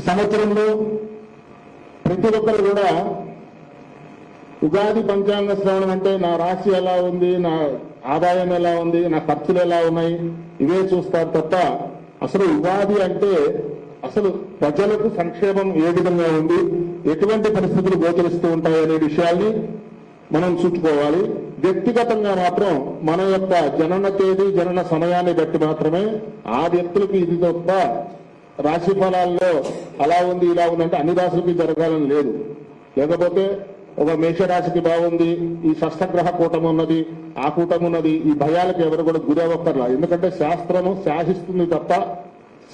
సంవత్సరంలో ప్రతి ఒక్కరు కూడా ఉగాది పంచాంగ శ్రవణం అంటే నా రాశి ఎలా ఉంది నా ఆదాయం ఎలా ఉంది నా ఖర్చులు ఎలా ఉన్నాయి ఇవే చూస్తారు తప్ప అసలు ఉగాది అంటే అసలు ప్రజలకు సంక్షేమం ఏ విధంగా ఉంది ఎటువంటి పరిస్థితులు గోచరిస్తూ ఉంటాయి అనే విషయాల్ని మనం చూసుకోవాలి. వ్యక్తిగతంగా మాత్రం మన యొక్క జనన తేదీ జనన సమయాన్ని బట్టి మాత్రమే ఆ వ్యక్తులకు ఇది తప్ప రాశి ఫలాల్లో అలా ఉంది ఇలా ఉంది అంటే అన్ని రాశులకి జరగాలని లేదు. లేకపోతే ఒక మేషరాశికి బాగుంది ఈ షష్టగ్రహ కూటమి ఉన్నది ఆ కూటమి ఉన్నది ఈ భయాలకు ఎవరు కూడా గురి అవ్వక్కర్లా. ఎందుకంటే శాస్త్రము శాసిస్తుంది తప్ప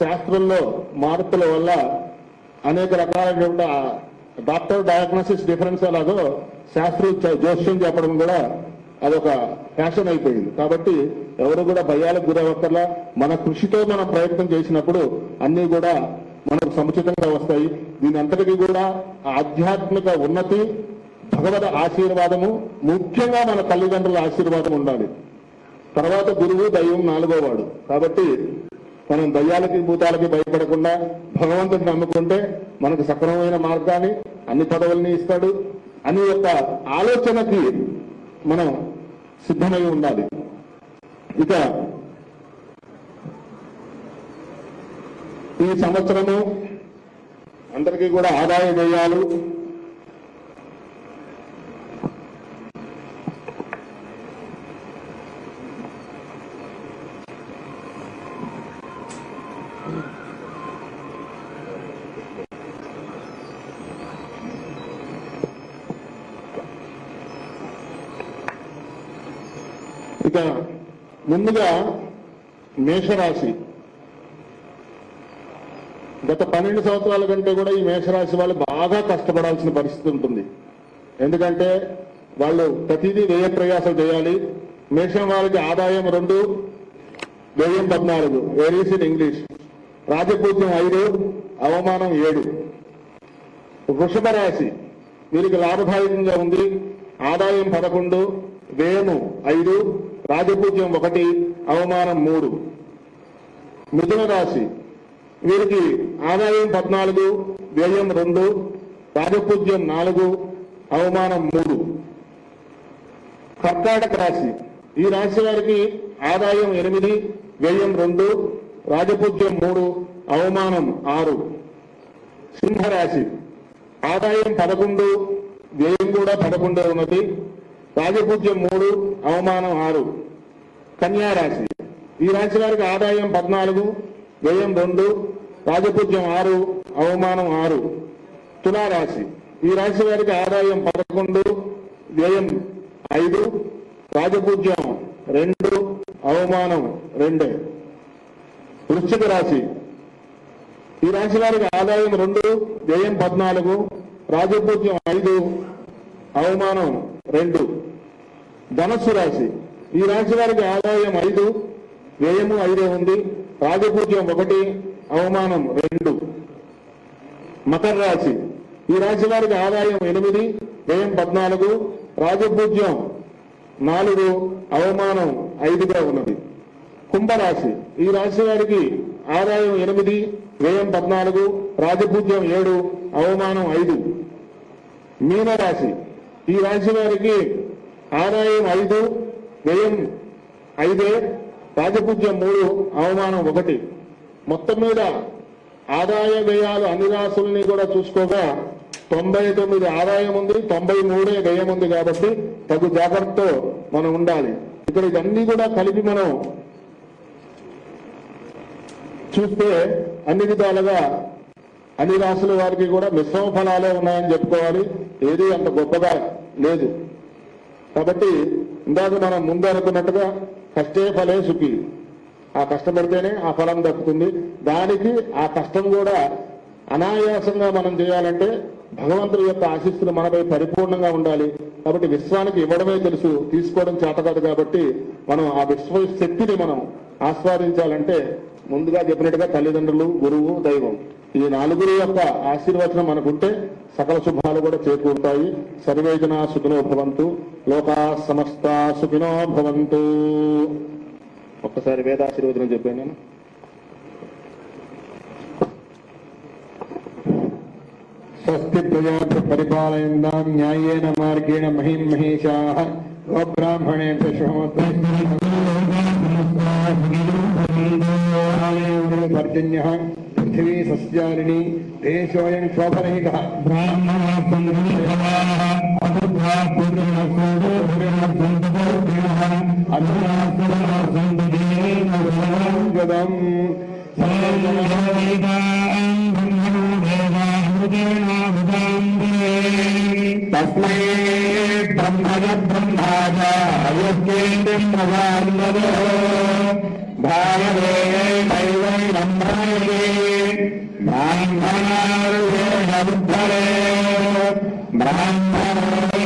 శాస్త్రంలో మార్పుల వల్ల అనేక రకాలైనటువంటి డాక్టర్ డయాగ్నోసిస్ డిఫరెన్స్ ఎలాగో శాస్త్రీయ జోస్యం చెప్పడం కూడా అదొక ఫ్యాషన్ అయిపోయింది. కాబట్టి ఎవరు కూడా భయాలకు గురవక్కర్లా మన కృషితో మనం ప్రయత్నం చేసినప్పుడు అన్ని కూడా మనకు సముచితంగా వస్తాయి. దీని అంతటికీ కూడా ఆధ్యాత్మిక ఉన్నతి భగవద్ ఆశీర్వాదము ముఖ్యంగా మన తల్లిదండ్రుల ఆశీర్వాదం ఉండాలి. తర్వాత గురువు దైవం నాలుగో వాడు. కాబట్టి మనం దయ్యాలకి భూతాలకి భయపడకుండా భగవంతుడిని నమ్ముకుంటే మనకు సక్రమమైన మార్గాన్ని అన్ని పదవుల్ని ఇస్తాడు. అని యొక్క ఆలోచనకి మనం సిద్ధమై ఉండాలి. ఇక ఈ సంవత్సరము అందరికీ కూడా ఆదాయ వ్యయాలు ఇక ముందుగా మేషరాశి. గత పన్నెండు సంవత్సరాల కంటే కూడా ఈ మేషరాశి వాళ్ళు బాగా కష్టపడాల్సిన పరిస్థితి ఉంటుంది. ఎందుకంటే వాళ్ళు ప్రతిదీ వ్యయ ప్రయాసం చేయాలి. మేషం వాళ్ళకి ఆదాయం రెండు వ్యయం పద్నాలుగు. వేరీస్ ఇన్ ఇంగ్లీష్ రాజపూజ్యం ఐదు అవమానం ఏడు. వృషభ రాశి వీరికి లాభదాయకంగా ఉంది. ఆదాయం పదకొండు వ్యయము ఐదు రాజపూజ్యం ఒకటి అవమానం మూడు. మిథున రాశి. వీరికి ఆదాయం పద్నాలుగు వ్యయం రెండు రాజపూజ్యం నాలుగు అవమానం మూడు. కర్కాటక రాశి. ఈ రాశి వారికి ఆదాయం ఎనిమిది వ్యయం రెండు రాజపూజ్యం మూడు అవమానం ఆరు. సింహరాశి. ఆదాయం పదకొండు వ్యయం కూడా పదకొండు ఉన్నది. రాజపూజ్యం మూడు అవమానం ఆరు. కన్యా రాశి. ఈ రాశి వారికి ఆదాయం పద్నాలుగు వ్యయం రెండు రాజపూజ్యం ఆరు అవమానం ఆరు. తులారాశి ఈ రాశి వారికి ఆదాయం పదకొండు వ్యయం ఐదు రాజపూజ్యం రెండు అవమానం రెండు. వృశ్చిక రాశి. ఈ రాశి వారికి ఆదాయం రెండు వ్యయం పద్నాలుగు రాజపూజ్యం ఐదు అవమానం రెండు. ధనస్సు రాశి. ఈ రాశి వారికి ఆదాయం ఐదు వ్యయము ఐదే ఉంది. రాజపూజ్యం ఒకటి అవమానం రెండు. మకర రాశి. ఈ రాశి వారికి ఆదాయం ఎనిమిది వ్యయం పద్నాలుగు రాజపూజ్యం నాలుగు అవమానం ఐదుగా ఉన్నది. కుంభరాశి. ఈ రాశి వారికి ఆదాయం ఎనిమిది వ్యయం పద్నాలుగు రాజపూజ్యం ఏడు అవమానం ఐదు. మీనరాశి. ఈ రాశి వారికి ఆదాయం ఐదు వ్యయం ఐదే రాజపూజ్యం మూడు అవమానం ఒకటి. మొత్తం మీద ఆదాయ వ్యయాలు అన్ని రాసుల్ని కూడా చూసుకోగా తొంభై తొమ్మిది ఆదాయం ఉంది తొంభై మూడే వ్యయం ఉంది కాబట్టి తగు జాగ్రత్తతో మనం ఉండాలి. ఇక్కడ ఇవన్నీ కూడా కలిపి మనం చూస్తే అన్ని విధాలుగా అన్ని రాసుల వారికి కూడా మిశ్రమ ఫలాలే ఉన్నాయని చెప్పుకోవాలి. ఏది అంత గొప్పగా లేదు. కాబట్టి ఇందాక మనం ముందు అనుకున్నట్టుగా కష్టే ఫలే సుఖి ఆ కష్టపడితేనే ఆ ఫలం దక్కుతుంది. దానికి ఆ కష్టం కూడా అనాయాసంగా మనం చేయాలంటే భగవంతుడి యొక్క ఆశీస్సులు మనపై పరిపూర్ణంగా ఉండాలి. కాబట్టి విశ్వానికి ఇవ్వడమే తెలుసు తీసుకోవడం చేత కాదు కాబట్టి మనం ఆ విశ్వ శక్తిని మనం ఆస్వాదించాలంటే ముందుగా చెప్పినట్టుగా తల్లిదండ్రులు గురువు దైవం. ఈ నలుగురు యొక్క ఆశీర్వచనం మనకుంటే సకల శుభాలు కూడా చేకూరుతాయి. సర్వేజన సుఖినో భవంతు. లోకా సమస్త సుఖినో భవంతు. ఒక్కసారి వేదాశీర్వచనం చెప్పాను నేను స్వస్తి ప్రజాభ్య పరిపాలయందాం న్యాయేన మార్గేణ మహిం మహేషాः గోబ్రాహ్మణేభ్య శుభమస్తు పర్జన్యः పృథివీ సస్యాని దేశోయం శోభరహితः గదం తస్మై బ్రహ్మజ అయోగ్యేంద్రం భగవాన్ భారవే దైవై బ్రహ్మణే బ్రాహ్మణారుద్ధరే బ్రాహ్మణే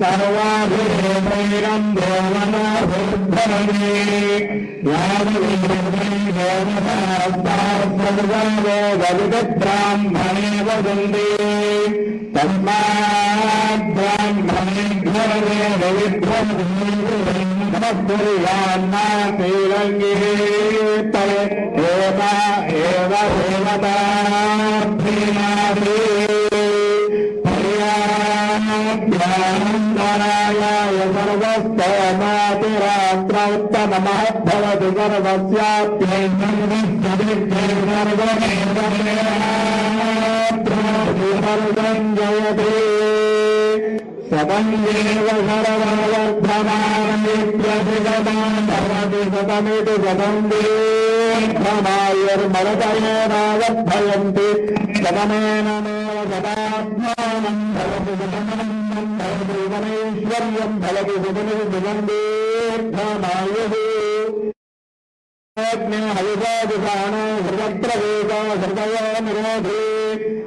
సర్వాభిరేం దేవనాభరే బ్రాహ్మణే వదందే తస్మాత్ బ్రాహ్మణే నమస్కుర్యాన్నా శ్రీరంగే తరే ఏవ ఏవ దేవతాభ్రీనాథే ధ్యానందరాయాయ జయతే సదంగేవ సర్వవర్ధమానమిత్యధిగమాన్ భవతి సతమితి భవతి సతమనందం భవతి సుతమైశ్వర్యం భవతి సుతమి సుతం దీర్ఘమాయుः హవిషాదిశానో హృదత్రవేదో నిరోధే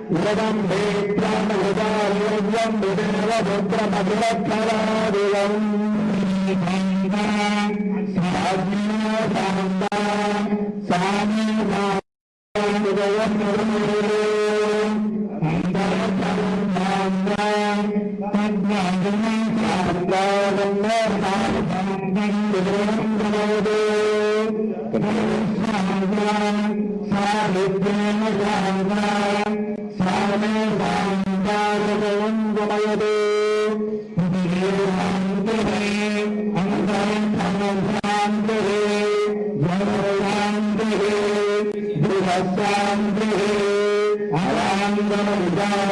உலகம் வேற்றம் உதயம் விதேவ புத்திரமகிழப்பராதிரம் சாமி உதயம் உடம்பு Thank you. శాంతి శాంతి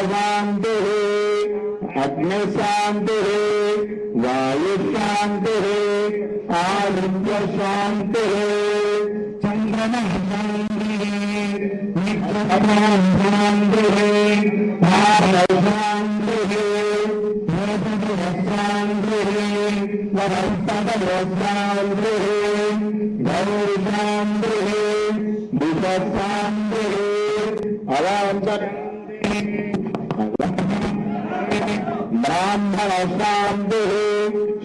శాంతి వరస్తశాంతి గౌరీ శాంతి దిశాంతి అలా ఉంటారు బ్రాహ్మణ శాంతి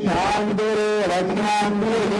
శాంతి రక్షాంతి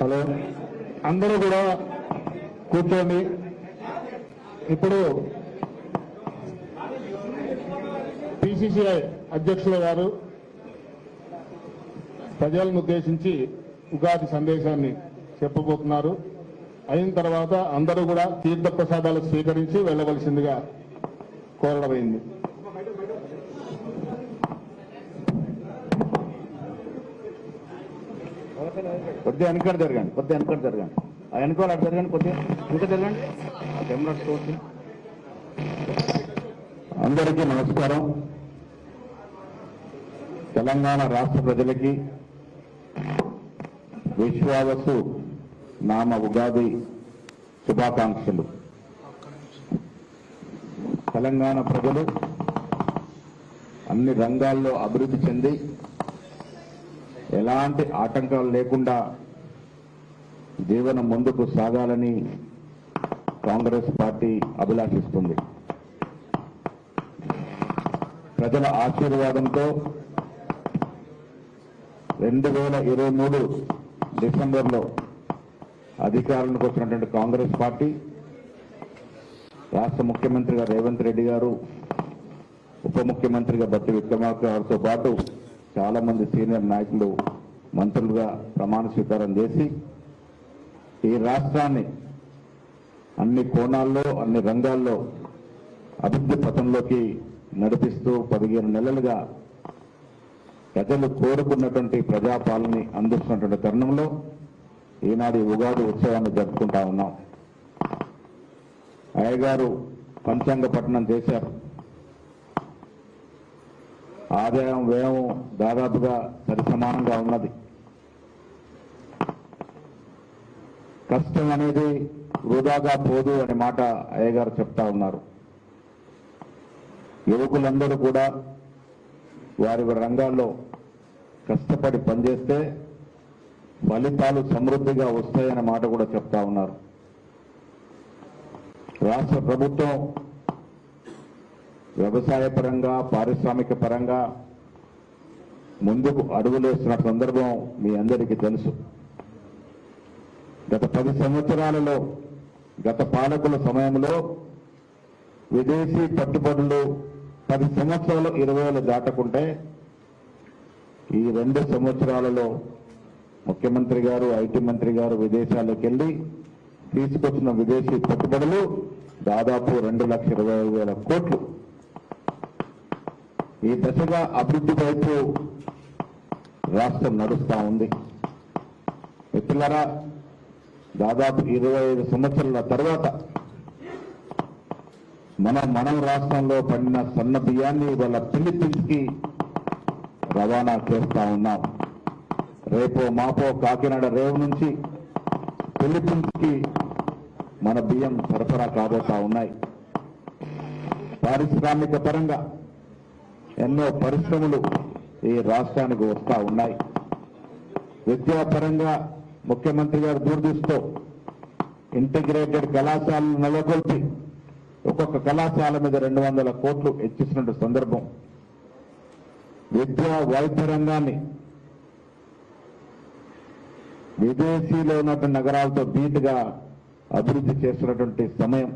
హలో. అందరూ కూడా కూర్చోండి. ఇప్పుడు పిసిసిఐ అధ్యక్షుల గారు ప్రజలను ఉద్దేశించి ఉగాది సందేశాన్ని చెప్పబోతున్నారు అయిన తర్వాత అందరూ కూడా తీర్థ ప్రసాదాలు స్వీకరించి వెళ్ళవలసిందిగా కోరడమైంది. కొద్దిగా వెనకాల జరగండి కొద్దిగా వెనకాల జరగండి. ఆ వెనకాల అటు జరగండి కొద్దిగా ఇంకా జరగండి. కెమెరా చూసి. అందరికీ నమస్కారం. తెలంగాణ రాష్ట్ర ప్రజలకి విశ్వావసు నామ ఉగాది శుభాకాంక్షలు. తెలంగాణ ప్రజలు అన్ని రంగాల్లో అభివృద్ధి చెంది ఎలాంటి ఆటంకాలు లేకుండా జీవనం ముందుకు సాగాలని కాంగ్రెస్ పార్టీ అభిలాషిస్తుంది. ప్రజల ఆశీర్వాదంతో రెండు వేల ఇరవై మూడు డిసెంబర్లో అధికారంలోకి వచ్చినటువంటి కాంగ్రెస్ పార్టీ రాష్ట్ర ముఖ్యమంత్రిగా రేవంత్ రెడ్డి గారు ఉప ముఖ్యమంత్రిగా బట్టి విక్రమార్క గారితో పాటు చాలా మంది సీనియర్ నాయకులు మంత్రులుగా ప్రమాణ స్వీకారం చేసి ఈ రాష్ట్రాన్ని అన్ని కోణాల్లో అన్ని రంగాల్లో అభివృద్ధి పథంలోకి నడిపిస్తూ పదిహేను నెలలుగా ప్రజలు కోరుకున్నటువంటి ప్రజాపాలని అందిస్తున్నటువంటి తరుణంలో ఈనాడు ఉగాది ఉత్సవాన్ని జరుపుకుంటా ఉన్నాం. అయ్యగారు పంచాంగ పట్టణం చేశారు. ఆదాయం వ్యయం దాదాపుగా సరిసమానంగా ఉన్నది. కష్టం అనేది వృధాగా పోదు అనే మాట అయ్యగారు చెప్తా ఉన్నారు. యువకులందరూ కూడా వారి వారి రంగాల్లో కష్టపడి పనిచేస్తే ఫలితాలు సమృద్ధిగా వస్తాయనే మాట కూడా చెప్తా ఉన్నారు. రాష్ట్ర ప్రభుత్వం వ్యవసాయ పరంగా పారిశ్రామిక పరంగా ముందుకు అడుగులేస్తున్న సందర్భం మీ అందరికీ తెలుసు. గత పది సంవత్సరాలలో గత పాలకుల సమయంలో విదేశీ పట్టుబడులు పది సంవత్సరాలు ఇరవై వేలు దాటకుంటే ఈ రెండు సంవత్సరాలలో ముఖ్యమంత్రి గారు ఐటీ మంత్రి గారు విదేశాలకు వెళ్ళి తీసుకొచ్చిన విదేశీ పెట్టుబడులు దాదాపు రెండు లక్షల ఇరవై ఐదు వేల కోట్లు. ఈ దశగా అభివృద్ధి వైపు రాష్ట్రం నడుస్తా ఉంది. మిత్రులరా దాదాపు ఇరవై ఐదు సంవత్సరాల తర్వాత మనం మనం రాష్ట్రంలో పండిన సన్న బియ్యాన్ని వాళ్ళ ఫిలిప్పీన్స్కి రవాణా చేస్తా ఉన్నాం. రేపో మాపో కాకినాడ రేవు నుంచి ఫిలిప్పీన్స్ మన బియ్యం సరఫరా కాబోతా ఉన్నాయి. పారిశ్రామిక పరంగా ఎన్నో పరిశ్రమలు ఈ రాష్ట్రానికి వస్తా ఉన్నాయి. విద్యాపరంగా ముఖ్యమంత్రి గారు దూరదృష్టితో ఇంటిగ్రేటెడ్ కళాశాలను నెలకొల్పి ఒక్కొక్క కళాశాల మీద రెండు వందల కోట్లు ఇచ్చేసినటువంటి సందర్భం. విద్యా వైద్య రంగాన్ని విదేశీలో ఉన్నటువంటి నగరాలతో ధీటుగా అభివృద్ధి చేస్తున్నటువంటి సమయం.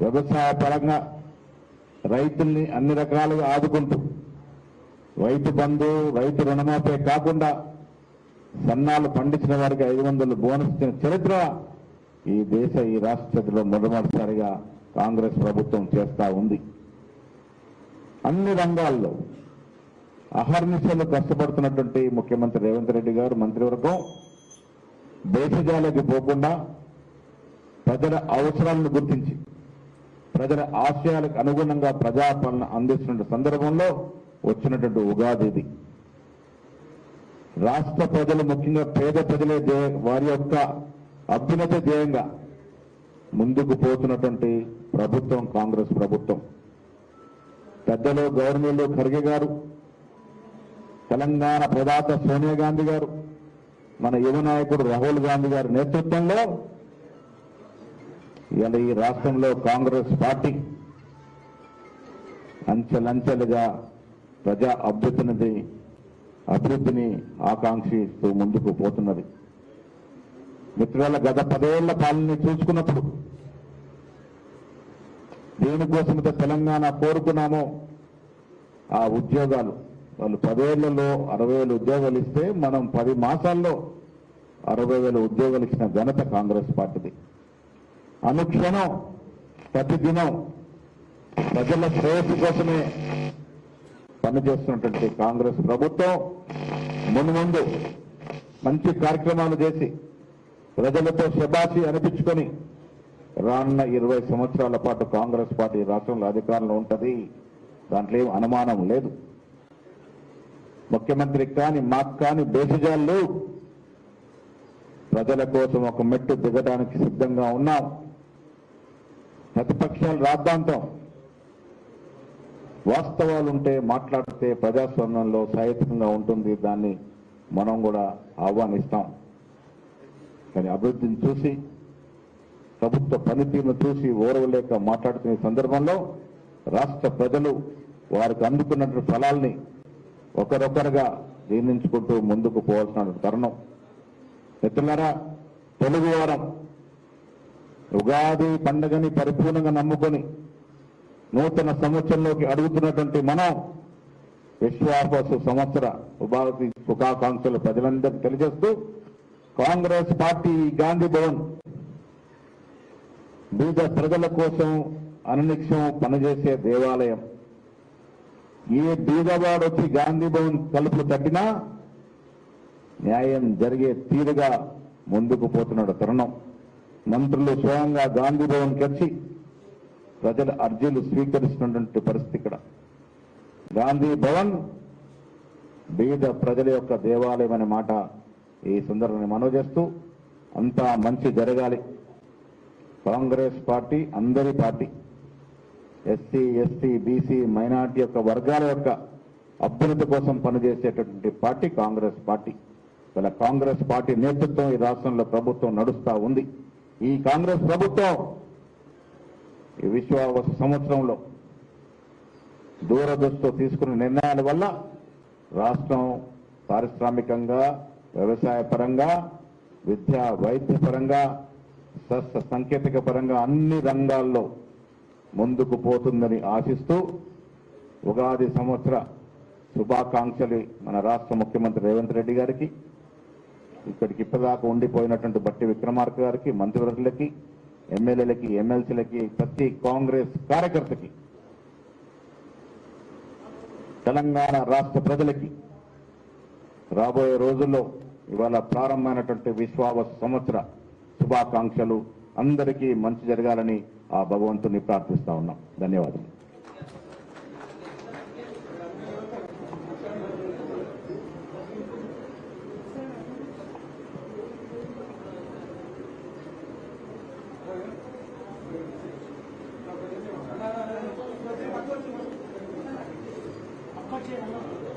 వ్యవసాయ పరంగా రైతుల్ని అన్ని రకాలుగా ఆదుకుంటూ రైతు బంధు రైతు రుణమాపే కాకుండా సన్నాలు పండించిన వారికి ఐదు వందలు బోనస్ ఇచ్చిన చరిత్ర ఈ దేశ ఈ రాష్ట్రంలో మొట్టమొదటిసారిగా కాంగ్రెస్ ప్రభుత్వం చేస్తా ఉంది. అన్ని రంగాల్లో అహర్నిశలు కష్టపడుతున్నటువంటి ముఖ్యమంత్రి రేవంత్ రెడ్డి గారు మంత్రివర్గం దేశజాలకి పోకుండా ప్రజల అవసరాలను గుర్తించి ప్రజల ఆశయాలకు అనుగుణంగా ప్రజాపాలన అందిస్తున్న సందర్భంలో వచ్చినటువంటి ఉగాది రాష్ట్ర ప్రజలు ముఖ్యంగా పేద ప్రజలే దే వారి యొక్క అభ్యున్నత ధ్యేయంగా ముందుకు పోతున్నటువంటి ప్రభుత్వం కాంగ్రెస్ ప్రభుత్వం. పెద్దలు గవర్నర్లు ఖర్గే గారు తెలంగాణ ప్రదాత సోనియా గాంధీ గారు మన యువ నాయకుడు రాహుల్ గాంధీ గారి నేతృత్వంలో ఇవాళ ఈ రాష్ట్రంలో కాంగ్రెస్ పార్టీ అంచెలంచెలుగా ప్రజా అభ్యున్నది అభివృద్ధిని ఆకాంక్షిస్తూ ముందుకు పోతున్నది. మిత్రుల గత పదేళ్ళ పాలనని చూసుకున్నప్పుడు దేనికోసమైతే తెలంగాణ కోరుకున్నామో ఆ ఉద్యోగాలు వాళ్ళు పదేళ్ళలో అరవై వేల ఉద్యోగాలు ఇస్తే మనం పది మాసాల్లో అరవై వేల ఉద్యోగాలు ఇచ్చిన ఘనత కాంగ్రెస్ పార్టీది. అనుక్షణం ప్రతిదినం ప్రజల శ్రేయస్సు కోసమే పనిచేస్తున్నటువంటి కాంగ్రెస్ ప్రభుత్వం మును ముందు మంచి కార్యక్రమాలు చేసి ప్రజలతో శబాసి అనిపించుకొని రానున్న ఇరవై సంవత్సరాల పాటు కాంగ్రెస్ పార్టీ రాష్ట్రంలో అధికారంలో ఉంటుంది. దాంట్లో ఏం అనుమానం లేదు. ముఖ్యమంత్రికి కానీ మాకు కానీ బేసిజాలు ప్రజల కోసం ఒక మెట్టు దిగడానికి సిద్ధంగా ఉన్నాం. ప్రతిపక్షాలు రాద్దాంతం. వాస్తవాలు ఉంటే మాట్లాడితే ప్రజాస్వామ్యంలో సహేతుకంగా ఉంటుంది దాన్ని మనం కూడా ఆహ్వానిస్తాం. కానీ అభివృద్ధిని చూసి ప్రభుత్వ పనితీరును చూసి ఓరవలేక మాట్లాడుతున్న సందర్భంలో రాష్ట్ర ప్రజలు వారికి అందుకున్నటువంటి ఫలాల్ని ఒకరొకరుగా జీర్ణించుకుంటూ ముందుకు పోవాల్సిన తరుణం. మిత్రులారా తెలుగు వారం ఉగాది పండుగని పరిపూర్ణంగా నమ్ముకొని నూతన సంవత్సరంలోకి అడుగుతున్నటువంటి మనం విశ్వాస సంవత్సర ఉపాధి శుభాకాంక్షలు ప్రజలందరికీ తెలియజేస్తూ కాంగ్రెస్ పార్టీ గాంధీ భవన్ బీద ప్రజల కోసం అనునిత్యం పనిచేసే దేవాలయం. ఏ బీదవాడు వచ్చి గాంధీ భవన్ తలుపులు తట్టినా న్యాయం జరిగే తీరుగా ముందుకు పోతున్నాడు తరుణం. మంత్రులు స్వయంగా గాంధీ భవన్కి వచ్చి ప్రజల అర్జీలు స్వీకరిస్తున్నటువంటి పరిస్థితి ఇక్కడ. గాంధీ భవన్ బీద ప్రజల యొక్క దేవాలయం అనే మాట ఈ సందర్భాన్ని మనవి చేస్తూ అంతా మంచి జరగాలి. కాంగ్రెస్ పార్టీ అందరి party. SC ST BC minority యొక్క వర్గాల యొక్క అభ్యున్నతి కోసం పనిచేసేటటువంటి పార్టీ కాంగ్రెస్ పార్టీ. ఇలా కాంగ్రెస్ పార్టీ నేతృత్వం ఈ రాష్ట్రంలో ప్రభుత్వం నడుస్తూ ఉంది. ఈ కాంగ్రెస్ ప్రభుత్వం ఈ విశ్వ సంవత్సరంలో దూరదృష్టితో తీసుకున్న నిర్ణయాల వల్ల రాష్ట్రం పారిశ్రామికంగా వ్యవసాయ పరంగా విద్యా వైద్య పరంగా సంకేతిక పరంగా అన్ని రంగాల్లో ముందుకు పోతుందని ఆశిస్తూ ఉగాది సంవత్సర శుభాకాంక్షలు మన రాష్ట్ర ముఖ్యమంత్రి రేవంత్ రెడ్డి గారికి ఇక్కడికి ఇప్పటిదాకా ఉండిపోయినటువంటి బట్టి విక్రమార్క గారికి మంత్రివర్గులకి ఎమ్మెల్యేలకి ఎమ్మెల్సీలకి ప్రతి కాంగ్రెస్ కార్యకర్తకి తెలంగాణ రాష్ట్ర ప్రజలకి రాబోయే రోజుల్లో ఇవాళ ప్రారంభమైనటువంటి విశ్వావ సంవత్సర శుభాకాంక్షలు అందరికీ మంచి జరగాలని ఆ భగవంతుని ప్రార్థిస్తా ఉన్నాం. ధన్యవాదాలు అక్క చేయాలి